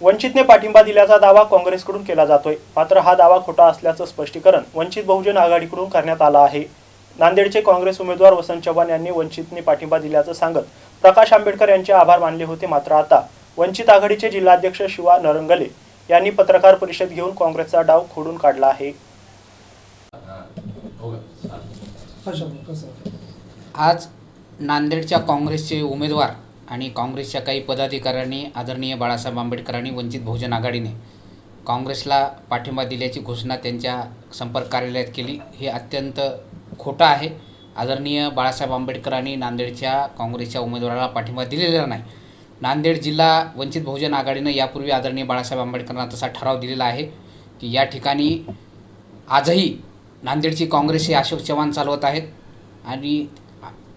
वंचितने पाठिंबा दिल्याचा दावा काँग्रेसकडून केला जातोय. मात्र हा दावा खोटा असल्याचं स्पष्टीकरण वंचित बहुजन आघाडीकडून करण्यात आलं आहे. नांदेडचे काँग्रेस उमेदवार वसंत चव्हाण यांनी वंचितने पाठिंबा दिल्याचं सांगत प्रकाश आंबेडकर यांचे आभार मानले होते मात्र आता वंचित आघाडीचे जिल्हाध्यक्ष शिवा नरंगले यांनी पत्रकार परिषद घेऊन काँग्रेसचा डाव खोडून काढला आहे. आज नांदेडच्या काँग्रेसचे उमेदवार आणि काँग्रेसच्या काही पदाधिकाऱ्यांनी आदरणीय बाळासाहेब आंबेडकरांनी वंचित बहुजन आघाडीने काँग्रेसला पाठिंबा दिल्याची घोषणा त्यांच्या संपर्क कार्यालयात केली. हे अत्यंत खोटं आहे. आदरणीय बाळासाहेब आंबेडकरांनी नांदेडच्या काँग्रेसच्या उमेदवाराला पाठिंबा दिलेला नाही. नांदेड जिल्हा वंचित बहुजन आघाडीनं यापूर्वी आदरणीय बाळासाहेब आंबेडकरांना तसा ठराव दिलेला आहे की या ठिकाणी आजही नांदेडची काँग्रेस ही अशोक चव्हाण चालवत आहेत आणि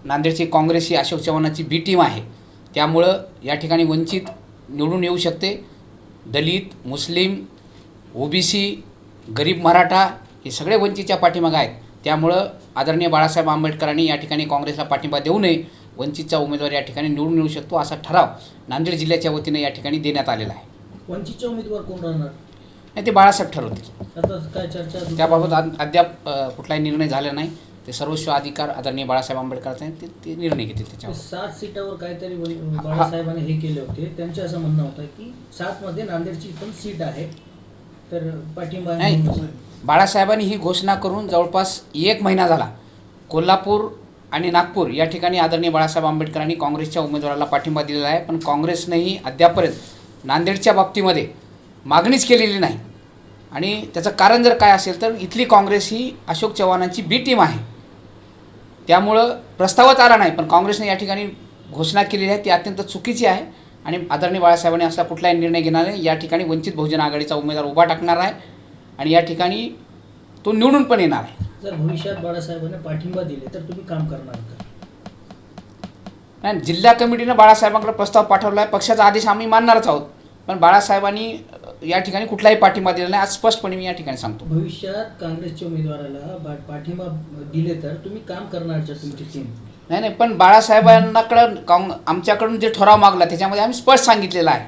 नांदेडची काँग्रेस ही अशोक चव्हाणाची बी टीम आहे. त्यामुळं या ठिकाणी वंचित निवडून येऊ शकते. दलित मुस्लिम ओबीसी गरीब मराठा हे सगळे वंचितच्या पाठीमागं आहेत. त्यामुळं आदरणीय बाळासाहेब आंबेडकरांनी या ठिकाणी काँग्रेसला पाठिंबा देऊ नये. वंचितचा उमेदवार या ठिकाणी निवडून येऊ शकतो असा ठराव नांदेड जिल्ह्याच्या वतीनं या ठिकाणी देण्यात आलेला आहे. वंचितचे उमेदवार कोण राहणार? आणि ते बाळासाहेब ठरवतील. आता काय चर्चा त्याबाबत अद- अद्याप कुठलाही निर्णय झाला नाही. ते सर्वस्व अधिकार आदरणीय बाळासाहेब आंबेडकरांचे आहेत, ते ते निर्णय घेतील त्याच्यावर. सात सीटावर काहीतरी वन- बाळासाहेबांनी हे केले होते. त्यांचे असं म्हणणं होतं की सात मध्ये नांदेडची पण सीट आहे तर पाठिंबा नाही. बाळासाहेबांनी ही घोषणा करून जवळपास एक महिना झाला कोल्हापूर आणि नागपूर या ठिकाणी आदरणीय बाळासाहेब आंबेडकरांनी काँग्रेसच्या उमेदवाराला पाठिंबा दिलेला आहे पण काँग्रेसनेही अद्यापर्यंत नांदेडच्या बाबतीमध्ये मागणीच केलेली नाही. आणि त्याचं कारण जर काय असेल तर इथली काँग्रेस ही अशोक चव्हाणांची बी टीम आहे. त्यामुळं प्रस्तावच आला नाही पण काँग्रेसने या ठिकाणी घोषणा केलेली आहे ती अत्यंत चुकीची आहे. आणि आदरणीय बाळासाहेबांनी असला कुठलाही निर्णय घेणार नाही या ठिकाणी वंचित बहुजन आघाडीचा उमेदवार उभा टाकणार आहे आणि या ठिकाणी तो निवडून पण येणार आहे. जर भविष्यात बाळासाहेबांना पाठिंबा दिले तर तुम्ही काम करणार का? आणि जिल्हा कमिटीनं बाळासाहेबांकडे प्रस्ताव पाठवला आहे पक्षाचा आदेश आम्ही मानणारच आहोत. पण बाळासाहेबांनी या ठिकाणी कुठलाही पाठिंबा दिला नाही. आज स्पष्टपणे मी या ठिकाणी सांगतो. भविष्यात काँग्रेसच्या उमेदवाराला पाठिंबा दिले तर तुम्ही काम करणार तुमची टीम नाही नाही पण बाळासाहेबांनाकडं काँग आमच्याकडून जे ठराव मागला त्याच्यामध्ये आम्ही स्पष्ट सांगितलेलं आहे.